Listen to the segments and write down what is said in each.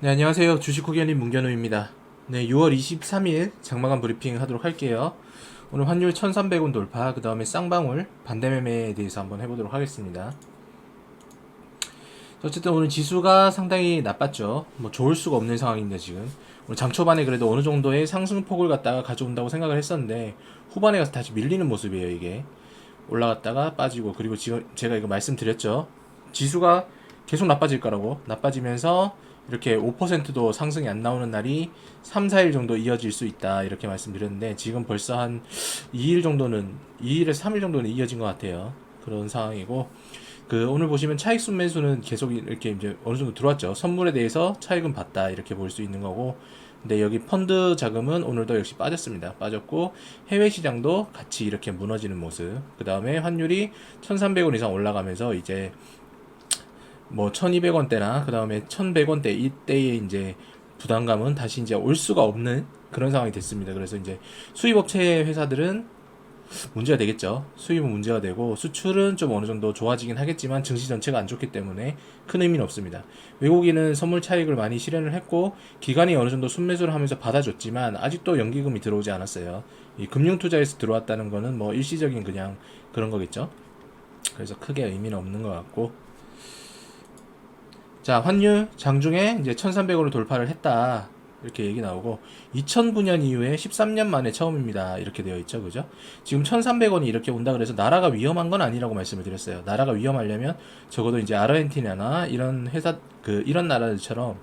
네, 안녕하세요. 주식호기현님 문견우입니다. 네, 6월 23일 장마감 브리핑 하도록 할게요. 오늘 환율 1300원 돌파, 그 다음에 쌍방울 반대매매에 대해서 한번 해보도록 하겠습니다. 어쨌든 오늘 지수가 상당히 나빴죠. 뭐 좋을 수가 없는 상황입니다, 지금. 오늘 장 초반에 그래도 어느 정도의 상승폭을 갖다가 가져온다고 생각을 했었는데, 후반에 가서 다시 밀리는 모습이에요, 이게. 올라갔다가 빠지고, 그리고 지금 제가 이거 말씀드렸죠. 지수가 계속 나빠질 거라고. 나빠지면서 이렇게 5%도 상승이 안 나오는 날이 3, 4일 정도 이어질 수 있다. 이렇게 말씀드렸는데, 지금 벌써 한 2일 정도는, 2일에서 3일 정도는 이어진 것 같아요. 그런 상황이고, 그 오늘 보시면 차익 순매수는 계속 이렇게 이제 어느 정도 들어왔죠. 선물에 대해서 차익은 봤다 이렇게 볼 수 있는 거고. 근데 여기 펀드 자금은 오늘도 역시 빠졌습니다. 빠졌고 해외 시장도 같이 이렇게 무너지는 모습. 그 다음에 환율이 1,300원 이상 올라가면서 이제 뭐 1,200원대나 그 다음에 1,100원대 이때에 이제 부담감은 다시 이제 올 수가 없는 그런 상황이 됐습니다. 그래서 이제 수입업체 회사들은 문제가 되겠죠. 수입은 문제가 되고 수출은 좀 어느 정도 좋아지긴 하겠지만 증시 전체가 안 좋기 때문에 큰 의미는 없습니다. 외국인은 선물 차익을 많이 실현을 했고 기관이 어느 정도 순매수를 하면서 받아줬지만 아직도 연기금이 들어오지 않았어요. 이 금융 투자에서 들어왔다는 거는 뭐 일시적인 그냥 그런 거겠죠. 그래서 크게 의미는 없는 것 같고 자 환율 장중에 이제 1,300원을 돌파를 했다. 이렇게 얘기 나오고 2009년 이후에 13년 만에 처음입니다. 이렇게 되어 있죠. 그죠? 지금 1,300원이 이렇게 온다 그래서 나라가 위험한 건 아니라고 말씀을 드렸어요. 나라가 위험하려면 적어도 이제 아르헨티나나 이런 회사 그 이런 나라들처럼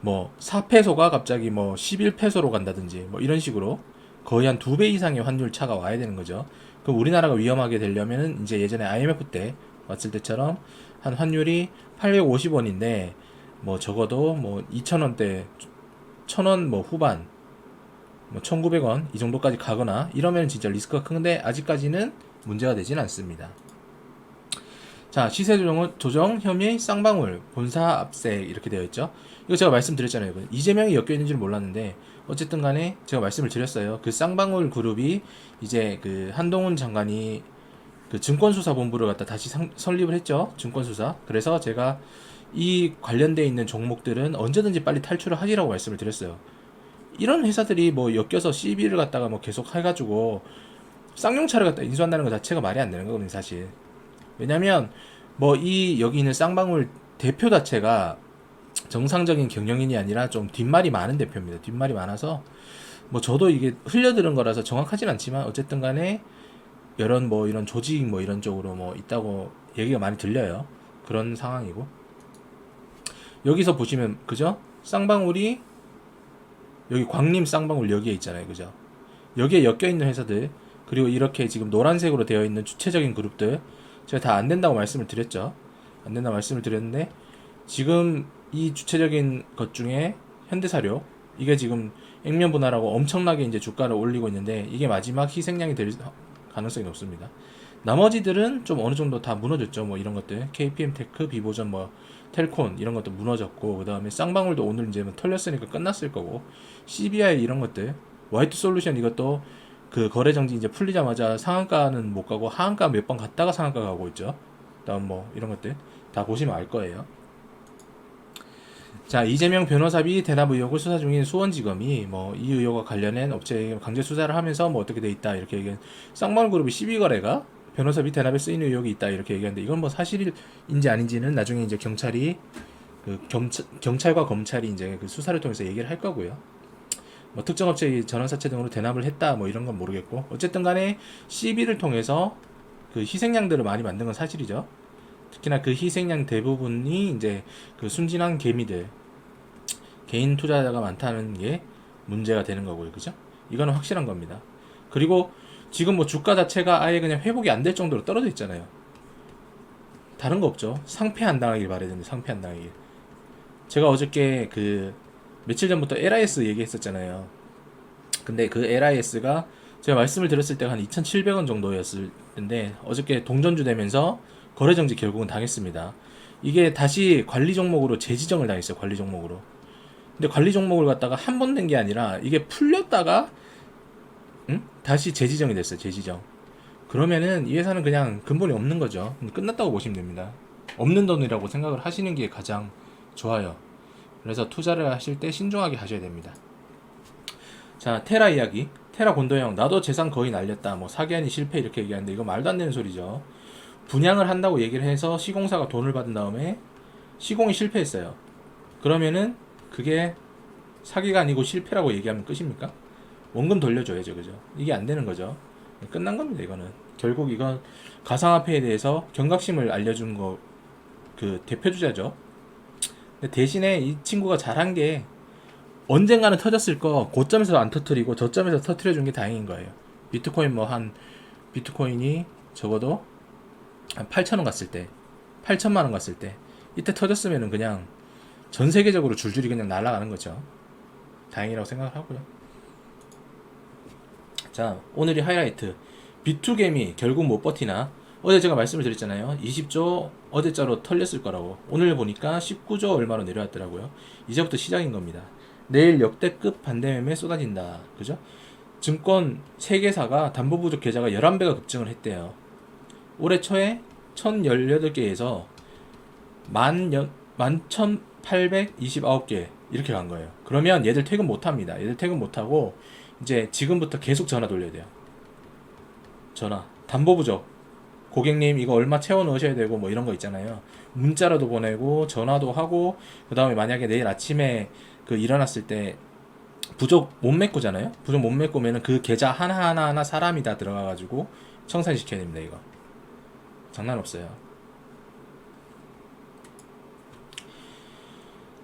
뭐 4페소가 갑자기 뭐 11페소로 간다든지 뭐 이런 식으로 거의 한 두 배 이상의 환율 차가 와야 되는 거죠. 그럼 우리나라가 위험하게 되려면은 이제 예전에 IMF 때 왔을 때처럼 한 환율이 850원인데 뭐 적어도 뭐 2,000원대 1,000원 뭐 후반 뭐 1,900원 이 정도까지 가거나 이러면 진짜 리스크가 큰데 아직까지는 문제가 되진 않습니다. 자 시세 조정, 조정 혐의 쌍방울 본사 압색 이렇게 되어 있죠. 이거 제가 말씀드렸잖아요. 이재명이 엮여 있는지는 몰랐는데 어쨌든 간에 제가 말씀을 드렸어요. 그 쌍방울 그룹이 이제 그 한동훈 장관이 그 증권수사본부를 갖다 다시 상, 설립을 했죠. 증권수사. 그래서 제가 이 관련돼 있는 종목들은 언제든지 빨리 탈출을 하시라고 말씀을 드렸어요. 이런 회사들이 뭐 엮여서 CB를 갖다가 뭐 계속 해가지고 쌍용차를 갖다 인수한다는 것 자체가 말이 안 되는 거거든요, 사실. 왜냐면 뭐 이 여기 있는 쌍방울 대표 자체가 정상적인 경영인이 아니라 좀 뒷말이 많은 대표입니다. 뒷말이 많아서 뭐 저도 이게 흘려들은 거라서 정확하진 않지만 어쨌든 간에 이런 뭐 이런 조직 뭐 이런 쪽으로 뭐 있다고 얘기가 많이 들려요. 그런 상황이고 여기서 보시면 그죠? 쌍방울이 여기 광림 쌍방울 여기에 있잖아요. 그죠? 여기에 엮여 있는 회사들 그리고 이렇게 지금 노란색으로 되어 있는 주체적인 그룹들 제가 다 안 된다고 말씀을 드렸죠. 안 된다고 말씀을 드렸는데 지금 이 주체적인 것 중에 현대사료 이게 지금 액면 분할하고 엄청나게 이제 주가를 올리고 있는데 이게 마지막 희생양이 될 가능성이 높습니다. 나머지들은 좀 어느 정도 다 무너졌죠. 뭐 이런 것들 KPM 테크, 비보전 뭐 텔콘 이런 것도 무너졌고 그 다음에 쌍방울도 오늘 이제 뭐 털렸으니까 끝났을 거고 CBI 이런 것들 화이트 솔루션 이것도 그 거래 정지 이제 풀리자마자 상한가는 못 가고 하한가 몇 번 갔다가 상한가 가고 있죠. 그다음 뭐 이런 것들 다 보시면 알 거예요. 자 이재명 변호사비 대납 의혹을 수사 중인 수원지검이 뭐 이 의혹과 관련된 업체에 강제 수사를 하면서 뭐 어떻게 돼 있다 이렇게 얘기한 쌍방울그룹이 12거래가 변호사비 대납에 쓰이는 의혹이 있다 이렇게 얘기하는데 이건 뭐 사실인지 아닌지는 나중에 이제 경찰이 그 경찰, 경찰과 검찰이 이제 그 수사를 통해서 얘기를 할 거고요. 뭐 특정 업체의 전환사채 등으로 대납을 했다 뭐 이런 건 모르겠고 어쨌든 간에 CB를 통해서 그 희생양들을 많이 만든 건 사실이죠. 특히나 그 희생양 대부분이 이제 그 순진한 개미들 개인 투자자가 많다는 게 문제가 되는 거고요. 그죠? 이거는 확실한 겁니다. 그리고 지금 뭐 주가 자체가 아예 그냥 회복이 안 될 정도로 떨어져 있잖아요. 다른 거 없죠. 상패 안 당하길 바라야 되는데 상패 안 당하길. 제가 어저께 그 며칠 전부터 LIS 얘기했었잖아요. 근데 그 LIS가 제가 말씀을 드렸을 때가 한 2,700원 정도였을 텐데 어저께 동전주 되면서 거래 정지 결국은 당했습니다. 이게 다시 관리 종목으로 재지정을 당했어요. 관리 종목으로. 근데 관리 종목을 갖다가 한 번 된 게 아니라 이게 풀렸다가 응? 다시 재지정이 됐어요. 재지정. 그러면은 이 회사는 그냥 근본이 없는 거죠. 끝났다고 보시면 됩니다. 없는 돈이라고 생각을 하시는 게 가장 좋아요. 그래서 투자를 하실 때 신중하게 하셔야 됩니다. 자, 테라 이야기. 테라 곤도형, 나도 재산 거의 날렸다. 뭐 사기하니 실패 이렇게 얘기하는데 이거 말도 안 되는 소리죠. 분양을 한다고 얘기를 해서 시공사가 돈을 받은 다음에 시공이 실패했어요. 그러면은 그게 사기가 아니고 실패라고 얘기하면 끝입니까? 원금 돌려줘야죠, 그죠? 이게 안 되는 거죠. 끝난 겁니다, 이거는. 결국 이건 가상화폐에 대해서 경각심을 알려준 거, 그 대표주자죠. 대신에 이 친구가 잘한 게 언젠가는 터졌을 거 고점에서 안 터트리고 저점에서 터트려 준 게 다행인 거예요. 비트코인 뭐 한 비트코인이 적어도 한 8,000원 갔을 때, 8천만 원 갔을 때 이때 터졌으면은 그냥 전 세계적으로 줄줄이 그냥 날아가는 거죠. 다행이라고 생각을 하고요. 자, 오늘의 하이라이트. 비투게임이 결국 못 버티나? 어제 제가 말씀을 드렸잖아요. 20조 어제자로 털렸을 거라고. 오늘 보니까 19조 얼마로 내려왔더라고요. 이제부터 시작인 겁니다. 내일 역대급 반대매매 쏟아진다. 그죠? 증권 세계사가 담보 부족 계좌가 11배가 급증을 했대요. 올해 초에 1018개에서 11,829개 이렇게 간 거예요. 그러면 얘들 퇴근 못 합니다. 얘들 퇴근 못 하고 이제 지금부터 계속 전화 돌려야 돼요. 전화. 담보 부족. 고객님 이거 얼마 채워 넣으셔야 되고 뭐 이런 거 있잖아요. 문자라도 보내고 전화도 하고 그다음에 만약에 내일 아침에 그 일어났을 때 부족 못 메꾸잖아요. 부족 못 메꾸면은 그 계좌 하나 하나 하나 사람이 다 들어가 가지고 청산시켜야 됩니다, 이거. 장난 없어요.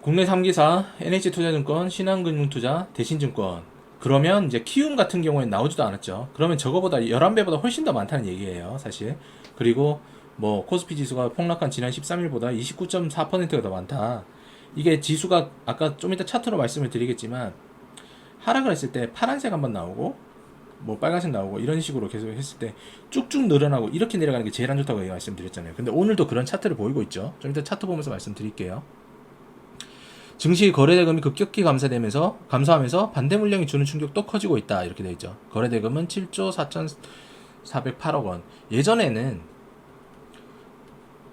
국내 3기사 NH투자증권, 신한금융투자, 대신증권. 그러면 이제 키움 같은 경우에는 나오지도 않았죠. 그러면 저거보다 11배보다 훨씬 더 많다는 얘기예요, 사실. 그리고 뭐 코스피 지수가 폭락한 지난 13일보다 29.4%가 더 많다. 이게 지수가 아까 좀 이따 차트로 말씀을 드리겠지만 하락을 했을 때 파란색 한번 나오고 뭐 빨간색 나오고 이런 식으로 계속 했을 때 쭉쭉 늘어나고 이렇게 내려가는 게 제일 안 좋다고 말씀드렸잖아요. 근데 오늘도 그런 차트를 보이고 있죠. 좀 이따 차트 보면서 말씀드릴게요. 증시 거래대금이 급격히 감소되면서 감소하면서 반대 물량이 주는 충격도 커지고 있다 이렇게 되어 있죠. 거래대금은 7조 4,408억 원. 예전에는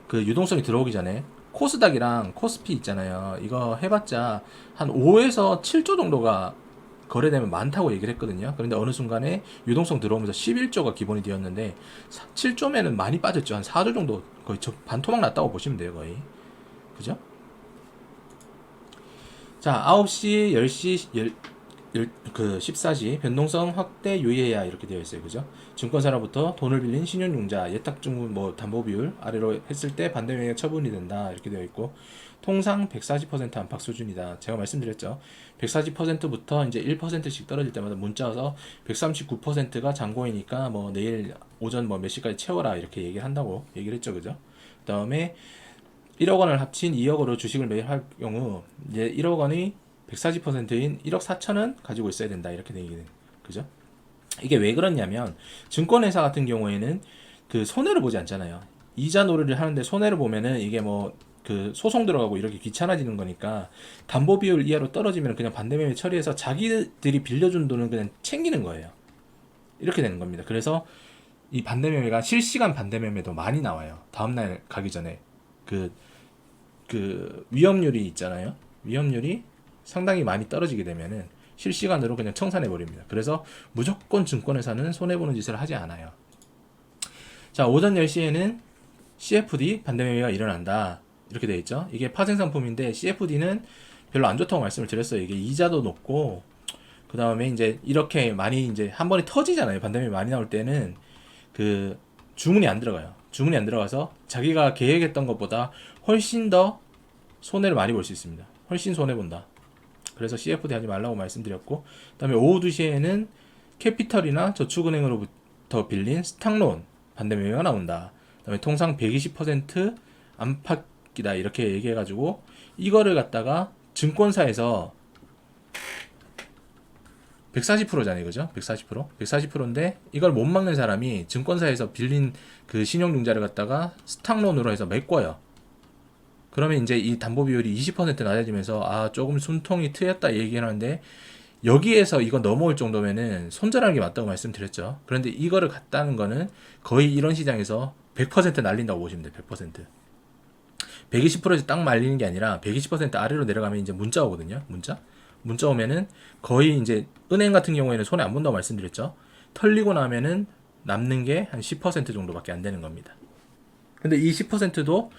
그 유동성이 들어오기 전에 코스닥이랑 코스피 있잖아요. 이거 해봤자 한 5에서 7조 정도가 거래되면 많다고 얘기를 했거든요. 그런데 어느 순간에 유동성 들어오면서 11조가 기본이 되었는데 7조면은 많이 빠졌죠. 한 4조 정도 거의 저 반토막 났다고 보시면 돼요, 거의. 그죠? 자, 9시, 10시, 10, 10, 그 14시 변동성 확대 유의해야 이렇게 되어 있어요. 그죠? 증권사로부터 돈을 빌린 신용융자, 예탁증후 뭐 담보 비율 아래로 했을 때 반대명령 처분이 된다. 이렇게 되어 있고 통상 140% 안팎 수준이다. 제가 말씀드렸죠. 140%부터 이제 1%씩 떨어질 때마다 문자 와서 139%가 잔고이니까 뭐 내일 오전 뭐 몇 시까지 채워라 이렇게 얘기를 한다고 얘기를 했죠. 그죠? 그다음에 1억 원을 합친 2억 원으로 주식을 매입할 경우 이제 1억 원이 140%인 1억 4천은 가지고 있어야 된다 이렇게 되기는 그죠? 이게 왜 그렇냐면 증권회사 같은 경우에는 그 손해를 보지 않잖아요. 이자 노래를 하는데 손해를 보면은 이게 뭐 그 소송 들어가고 이렇게 귀찮아지는 거니까 담보 비율 이하로 떨어지면 그냥 반대매매 처리해서 자기들이 빌려준 돈은 그냥 챙기는 거예요. 이렇게 되는 겁니다. 그래서 이 반대매매가 실시간 반대매매도 많이 나와요. 다음날 가기 전에 그, 그 위험률이 있잖아요. 위험률이 상당히 많이 떨어지게 되면은 실시간으로 그냥 청산해 버립니다. 그래서 무조건 증권회사는 손해 보는 짓을 하지 않아요. 자, 오전 10시에는 CFD 반대매매가 일어난다. 이렇게 되어 있죠. 이게 파생 상품인데 CFD는 별로 안 좋다고 말씀을 드렸어요. 이게 이자도 높고 그 다음에 이제 이렇게 많이 이제 한 번에 터지잖아요. 반대매매 많이 나올 때는 그 주문이 안 들어가요. 주문이 안 들어가서 자기가 계획했던 것보다 훨씬 더 손해를 많이 볼 수 있습니다. 훨씬 손해 본다. 그래서 CFD 하지 말라고 말씀드렸고, 그다음에 오후 2시에는 캐피털이나 저축은행으로부터 빌린 스탁론 반대 매매가 나온다. 그다음에 통상 120% 안팎이다 이렇게 얘기해 가지고 이거를 갖다가 증권사에서 140%잖아요, 그죠? 140%? 140%인데 이걸 못 막는 사람이 증권사에서 빌린 그 신용융자를 갖다가 스탁론으로 해서 메꿔요. 그러면 이제 이 담보 비율이 20% 낮아지면서 아 조금 숨통이 트였다 얘기를 하는데 여기에서 이거 넘어올 정도면은 손절하는 게 맞다고 말씀드렸죠. 그런데 이거를 갖다는 거는 거의 이런 시장에서 100% 날린다고 보시면 돼요. 100%. 120%에서 딱 말리는 게 아니라 120% 아래로 내려가면 이제 문자 오거든요. 문자. 문자 오면은 거의 이제 은행 같은 경우에는 손에 안 본다고 말씀드렸죠. 털리고 나면은 남는 게 한 10% 정도밖에 안 되는 겁니다. 근데 이 10%도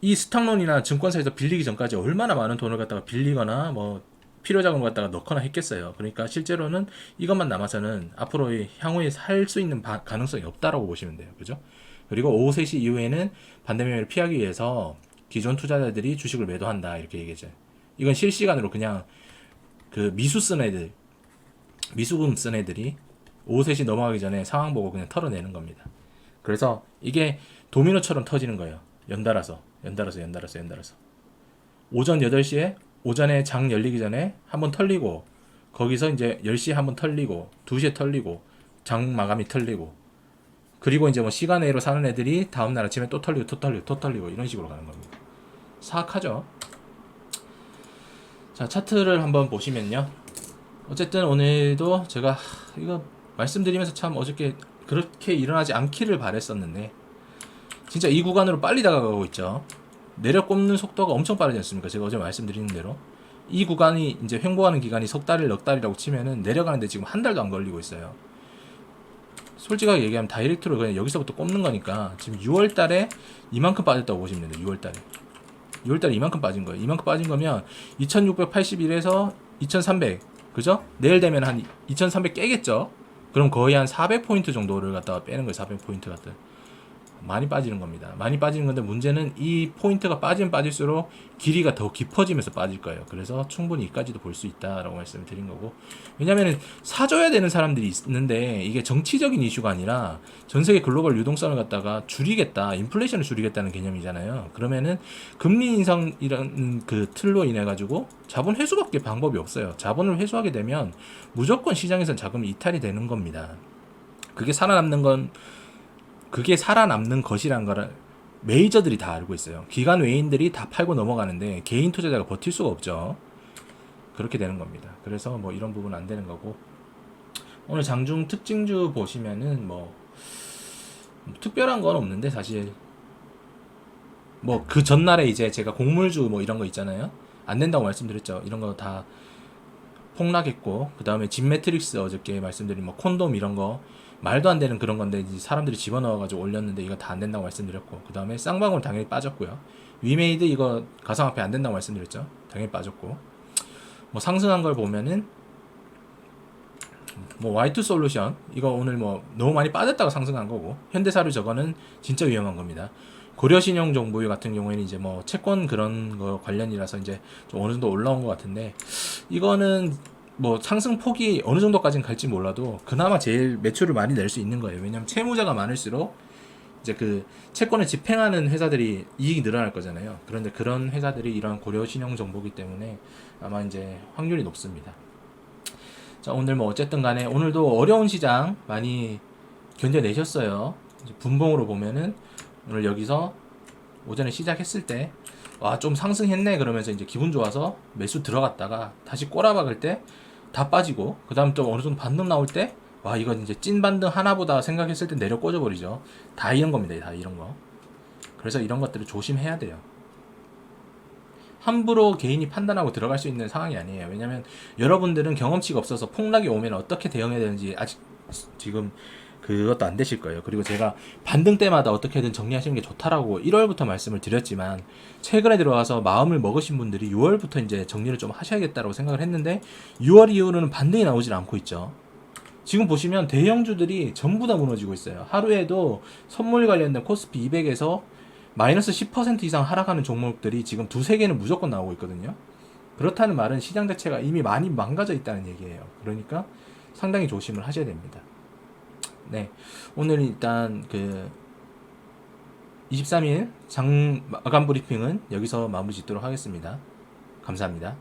이 스탁론이나 증권사에서 빌리기 전까지 얼마나 많은 돈을 갖다가 빌리거나 뭐 필요 자금을 갖다가 넣거나 했겠어요. 그러니까 실제로는 이것만 남아서는 앞으로의 향후에 살 수 있는 바- 가능성이 없다라고 보시면 돼요. 그죠? 그리고 오후 3시 이후에는 반대 매매를 피하기 위해서 기존 투자자들이 주식을 매도한다 이렇게 얘기했죠. 이건 실시간으로 그냥 그 미수 쓴 애들, 미수금 쓴 애들이 오후 3시 넘어가기 전에 상황 보고 그냥 털어내는 겁니다. 그래서 이게 도미노처럼 터지는 거예요. 연달아서, 연달아서, 연달아서, 연달아서. 오전 8시에 오전에 장 열리기 전에 한번 털리고 거기서 이제 10시에 한번 털리고 2시에 털리고 장 마감이 털리고 그리고 이제 뭐 시간 외로 사는 애들이 다음 날 아침에 또 털리고 또 털리고 또 털리고 이런 식으로 가는 겁니다. 사악하죠. 자 차트를 한번 보시면요. 어쨌든 오늘도 제가 하, 이거 말씀드리면서 참 어저께 그렇게 일어나지 않기를 바랬었는데 진짜 이 구간으로 빨리 다가가고 있죠. 내려 꼽는 속도가 엄청 빠르지 않습니까? 제가 어제 말씀드린 대로 이 구간이 이제 횡보하는 기간이 석 달일 넉 달이라고 치면은 내려가는데 지금 한 달도 안 걸리고 있어요. 솔직하게 얘기하면 다이렉트로 그냥 여기서부터 꼽는 거니까 지금 6월 달에 이만큼 빠졌다고 보시면 돼요. 6월 달에. 6월 달에 이만큼 빠진 거예요. 이만큼 빠진 거면 2681에서 2300. 그죠? 내일 되면 한 2300 깨겠죠? 그럼 거의 한 400포인트 정도를 갖다가 빼는 거예요. 400포인트 같은. 많이 빠지는 겁니다. 많이 빠지는 건데 문제는 이 포인트가 빠지면 빠질수록 길이가 더 깊어지면서 빠질 거예요. 그래서 충분히 이까지도 볼 수 있다라고 말씀을 드린 거고. 왜냐면은 사줘야 되는 사람들이 있는데 이게 정치적인 이슈가 아니라 전 세계 글로벌 유동성을 갖다가 줄이겠다, 인플레이션을 줄이겠다는 개념이잖아요. 그러면은 금리 인상이라는 그 틀로 인해 가지고 자본 회수밖에 방법이 없어요. 자본을 회수하게 되면 무조건 시장에서 자금이 이탈이 되는 겁니다. 그게 살아남는 건 그게 살아남는 것이란 거를 메이저들이 다 알고 있어요. 기관 외인들이 다 팔고 넘어가는데 개인 투자자가 버틸 수가 없죠. 그렇게 되는 겁니다. 그래서 뭐 이런 부분 안 되는 거고 오늘 장중 특징주 보시면은 뭐 특별한 건 없는데 사실 뭐 그 전날에 이제 제가 곡물주 뭐 이런 거 있잖아요. 안 된다고 말씀드렸죠. 이런 거 다 폭락했고 그 다음에 진 매트릭스 어저께 말씀드린 뭐 콘돔 이런 거 말도 안 되는 그런 건데 사람들이 집어넣어가지고 올렸는데 이거 다 안 된다고 말씀드렸고 그 다음에 쌍방울 당연히 빠졌고요. 위메이드 이거 가상화폐 안 된다고 말씀드렸죠. 당연히 빠졌고 뭐 상승한 걸 보면은 뭐 Y2 솔루션 이거 오늘 뭐 너무 많이 빠졌다가 상승한 거고 현대사료 저거는 진짜 위험한 겁니다. 고려신용 정보유 같은 경우에는 이제 뭐 채권 그런 거 관련이라서 이제 좀 어느 정도 올라온 것 같은데 이거는 뭐 상승 폭이 어느 정도까지는 갈지 몰라도 그나마 제일 매출을 많이 낼 수 있는 거예요. 왜냐하면 채무자가 많을수록 이제 그 채권을 집행하는 회사들이 이익이 늘어날 거잖아요. 그런데 그런 회사들이 이런 고려 신용 정보기 때문에 아마 이제 확률이 높습니다. 자 오늘 뭐 어쨌든 간에 오늘도 어려운 시장 많이 견뎌내셨어요. 분봉으로 보면은 오늘 여기서 오전에 시작했을 때 와 좀 상승했네 그러면서 이제 기분 좋아서 매수 들어갔다가 다시 꼬라박을 때 다 빠지고 그 다음 또 어느 정도 반등 나올 때 와 이건 이제 찐 반등 하나보다 생각했을 때 내려 꽂아 버리죠. 다 이런 겁니다 다 이런 거. 그래서 이런 것들을 조심해야 돼요. 함부로 개인이 판단하고 들어갈 수 있는 상황이 아니에요. 왜냐면 여러분들은 경험치가 없어서 폭락이 오면 어떻게 대응해야 되는지 아직 지금 그것도 안 되실 거예요. 그리고 제가 반등 때마다 어떻게든 정리하시는 게 좋다라고 1월부터 말씀을 드렸지만 최근에 들어와서 마음을 먹으신 분들이 6월부터 이제 정리를 좀 하셔야겠다라고 생각을 했는데 6월 이후로는 반등이 나오질 않고 있죠. 지금 보시면 대형주들이 전부 다 무너지고 있어요. 하루에도 선물 관련된 코스피 200에서 마이너스 10% 이상 하락하는 종목들이 지금 두세 개는 무조건 나오고 있거든요. 그렇다는 말은 시장 자체가 이미 많이 망가져 있다는 얘기예요. 그러니까 상당히 조심을 하셔야 됩니다. 네. 오늘 일단 그 23일 장 마감 브리핑은 여기서 마무리 짓도록 하겠습니다. 감사합니다.